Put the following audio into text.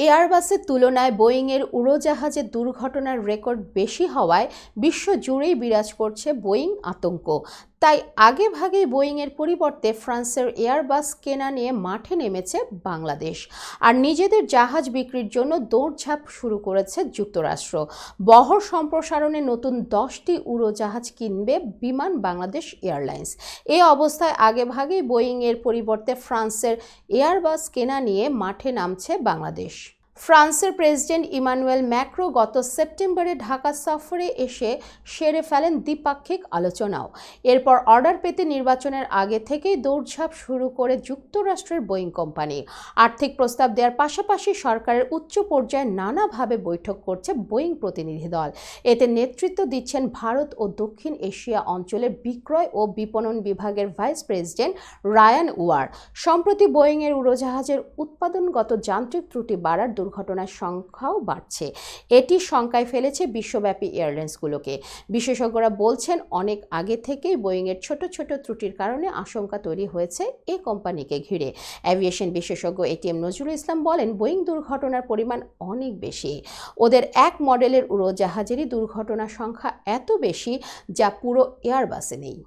এয়ারবাসের তুলনায় বোয়িংয়ের উড়োজাহাজে দুর্ঘটনার রেকর্ড বেশি হওয়ায় বিশ্বজুড়েই বিরাজ করছে বোয়িং আতঙ্ক। তাই আগে ভাগেই বোয়িংয়ের পরিবর্তে ফ্রান্সের এয়ারবাস কেনা নিয়ে মাঠে নেমেছে বাংলাদেশ। আর নিজেদের জাহাজ বিক্রির জন্য দৌড়ঝাঁপ শুরু করেছে যুক্তরাষ্ট্র। বহর সম্প্রসারণে নতুন দশটি উড়োজাহাজ কিনবে বিমান বাংলাদেশ এয়ারলাইন্স। এ অবস্থায় আগে ভাগেই বোয়িংয়ের পরিবর্তে ফ্রান্সের এয়ারবাস কেনা নিয়ে মাঠে নামছে বাংলাদেশ। ফ্রান্সের প্রেসিডেন্ট ইমানুয়েল ম্যাক্রো গত সেপ্টেম্বরে ঢাকা সফরে এসে সেরে ফেলেন দ্বিপাক্ষিক আলোচনাও। এরপর অর্ডার পেতে নির্বাচনের আগে থেকেই দৌড়ঝাঁপ শুরু করে যুক্তরাষ্ট্রের বোয়িং কোম্পানি। আর্থিক প্রস্তাব দেওয়ার পাশাপাশি সরকারের উচ্চ পর্যায়ে নানাভাবে বৈঠক করছে বোয়িং প্রতিনিধি দল। এতে নেতৃত্ব দিচ্ছেন ভারত ও দক্ষিণ এশিয়া অঞ্চলের বিক্রয় ও বিপণন বিভাগের ভাইস প্রেসিডেন্ট রায়ান ওয়ার সম্প্রতি বোয়িংয়ের উড়োজাহাজের উৎপাদনগত যান্ত্রিক ত্রুটি বাড়ার দুর্ঘটনার সংখ্যাও বাড়ছে। এটি শঙ্কায় ফেলেছে বিশ্বব্যাপী এয়ারলাইন্সগুলোকে। বিশেষজ্ঞরা বলছেন, অনেক আগে থেকেই বোয়িংয়ের ছোট ছোট ত্রুটির কারণে আশঙ্কা তৈরি হয়েছে এ কোম্পানিকে ঘিরে। অ্যাভিয়েশন বিশেষজ্ঞ এটিএম নজরুল ইসলাম বলেন, বোয়িং দুর্ঘটনার পরিমাণ অনেক বেশি। ওদের এক মডেলের উড়োজাহাজেরই দুর্ঘটনার সংখ্যা এত বেশি যা পুরো এয়ারবাসে নেই।